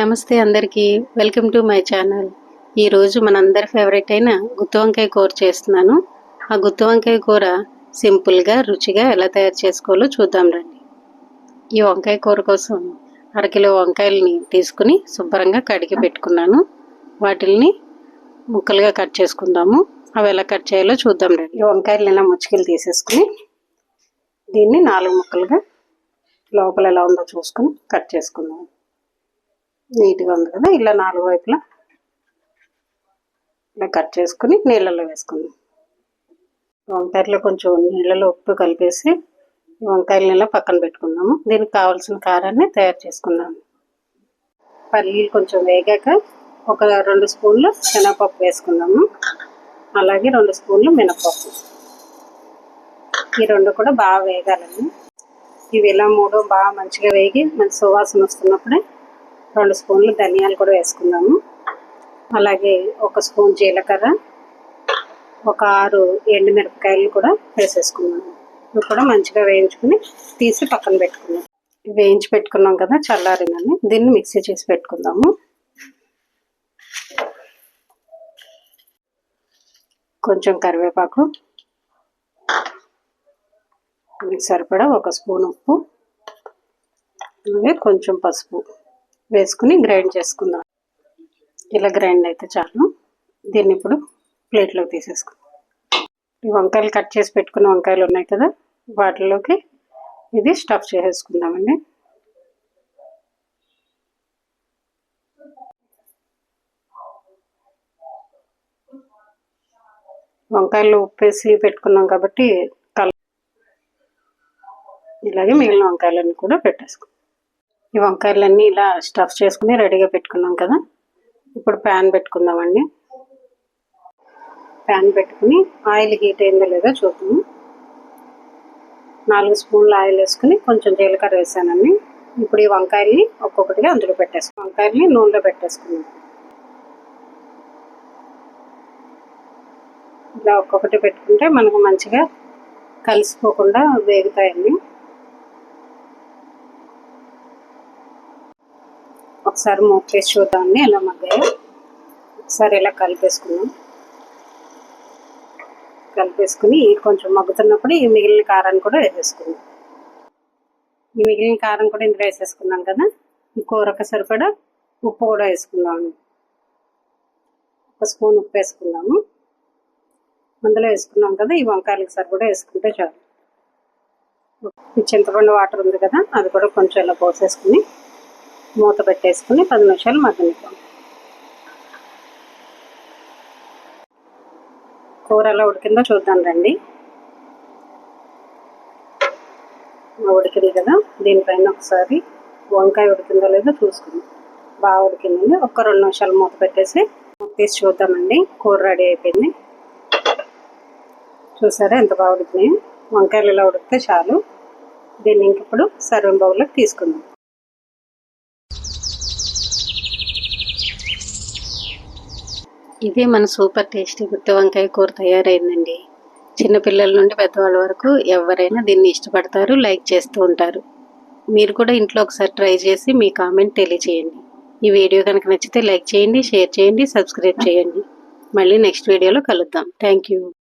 నమస్తే అందరికీ. Welcome to my channel. ఈరోజు మనందరి ఫేవరెట్ అయిన గుత్తి వంకాయ కూర చేస్తున్నాను. ఆ గుత్తి వంకాయ కూర సింపుల్గా రుచిగా ఎలా తయారు చేసుకోవాలో చూద్దాం రండి. ఈ వంకాయ కూర కోసం అరకిలో వంకాయలని తీసుకుని శుభ్రంగా కడిగి పెట్టుకున్నాను. వాటిల్ని ముక్కలుగా కట్ చేసుకుందాము. అవి ఎలా కట్ చేయాలో చూద్దాం రండి. ఈ వంకాయలు ఇలా ముచ్చికలు తీసేసుకుని దీన్ని నాలుగు ముక్కలుగా లోపల ఎలా ఉందో చూసుకుని కట్ చేసుకుందాము నీట్గా ఉంది కదా ఇలా నాలుగు వైపులా. ఇలా కట్ చేసుకుని నీళ్ళలో వేసుకుందాం. వంకాయలో కొంచెం నీళ్ళలో ఉప్పు కలిపేసి వంకాయలని ఇలా పక్కన పెట్టుకుందాము. దీనికి కావాల్సిన కారాన్ని తయారు చేసుకుందాము పల్లీలు కొంచెం వేగాక ఒక రెండు స్పూన్లు శనగపప్పు వేసుకుందాము. అలాగే రెండు స్పూన్లు మినపప్పు. ఈ రెండు కూడా బాగా వేగాలండి. ఇవి ఇలా మూడు బాగా మంచిగా వేగి మంచి సువాసన వస్తున్నప్పుడే రెండు స్పూన్లు ధనియాలు కూడా వేసుకుందాము. అలాగే ఒక స్పూన్ జీలకర్ర ఒక ఆరు ఎండుమిరపకాయలు కూడా వేసేసుకున్నాము ఇవి కూడా మంచిగా వేయించుకుని తీసి పక్కన పెట్టుకున్నాం వేయించి పెట్టుకున్నాం కదా చల్లారిందని దీన్ని మిక్సీ చేసి పెట్టుకుందాము. కొంచెం కరివేపాకు సరిపడా ఒక స్పూన్ ఉప్పు అలాగే కొంచెం పసుపు. వేసుకుని గ్రైండ్ చేసుకుందాం. ఇలా గ్రైండ్ అయితే చాలు. దీన్ని ఇప్పుడు ప్లేట్లోకి తీసేసుకుందాం. ఈ వంకాయలు కట్ చేసి పెట్టుకున్న వంకాయలు ఉన్నాయి కదా వాటిలోకి ఇది స్టఫ్ చేసేసుకుందామండి. వంకాయలు ఉప్పేసి పెట్టుకున్నాం కాబట్టి కల ఇలాగే మిగిలిన వంకాయలన్నీ కూడా పెట్టేసుకుందాం. ఈ వంకాయలన్నీ ఇలా స్టఫ్ చేసుకుని రెడీగా పెట్టుకున్నాం కదా. ఇప్పుడు ప్యాన్ పెట్టుకుందామండి ప్యాన్ పెట్టుకుని ఆయిల్ హీట్ అయిందో లేదో చూద్దాము. నాలుగు స్పూన్ల ఆయిల్ వేసుకుని కొంచెం జీలకర్ర వేసానండి. ఇప్పుడు ఈ వంకాయల్ని ఒక్కొక్కటిగా అందులో పెట్టేసుకుని వంకాయల్ని నూనెలో పెట్టేసుకున్నాం ఇలా ఒక్కొక్కటి పెట్టుకుంటే మనకు మంచిగా కలిసిపోకుండా వేగుతాయండి. ఒకసారి మూకేసి చూద్దామండి ఎలా మగ్గాయో. ఒకసారి ఇలా కలిపేసుకున్నాం కలిపేసుకుని కొంచెం మగ్గుతున్నప్పుడు ఈ మిగిలిన కారాన్ని కూడా వేసేసుకున్నాం ఈ మిగిలిన కారం కూడా ఇందులో వేసేసుకున్నాం కదా? ఈ కూరకు సరిపడా ఉప్పు కూడా వేసుకుందాం. ఒక స్పూన్ ఉప్పు వేసుకుందాము. అందులో వేసుకున్నాం కదా ఈ వంకాయలకి సరిపడా వేసుకుంటే చాలు. ఈ చింతపండు వాటర్ ఉంది కదా అది కూడా కొంచెం ఇలా పోసేసుకుని మూత పెట్టేసుకుని పది నిమిషాలు మగ్గనిద్దాం. కూర ఎలా ఉడికిందో చూద్దాం రండి. ఉడికింది కదా దీనిపైన ఒకసారి వంకాయ ఉడికిందో లేదో చూసుకుందాం. బాగా ఉడికిందండి. ఒక్క రెండు నిమిషాలు మూత పెట్టేసి తీసి చూద్దామండి. కూర రెడీ అయిపోయింది. చూసారా ఎంత బాగా ఉడికినాయి? వంకాయలు ఇలా ఉడికితే చాలు. దీన్ని ఇంక ఇప్పుడు సర్వింగ్ బౌల్లోకి తీసుకుందాం. ఇది మన సూపర్ టేస్టీ గుత్తి వంకాయ కూర తయారైందండి. చిన్నపిల్లల నుండి పెద్దవాళ్ళ వరకు ఎవరైనా దీన్ని ఇష్టపడతారు లైక్ చేస్తూ ఉంటారు. మీరు కూడా ఇంట్లో ఒకసారి ట్రై చేసి మీ కామెంట్ తెలియచేయండి. ఈ వీడియో కనుక నచ్చితే లైక్ చేయండి షేర్ చేయండి సబ్స్క్రైబ్ చేయండి. మళ్ళీ నెక్స్ట్ వీడియోలో కలుద్దాం. Thank you.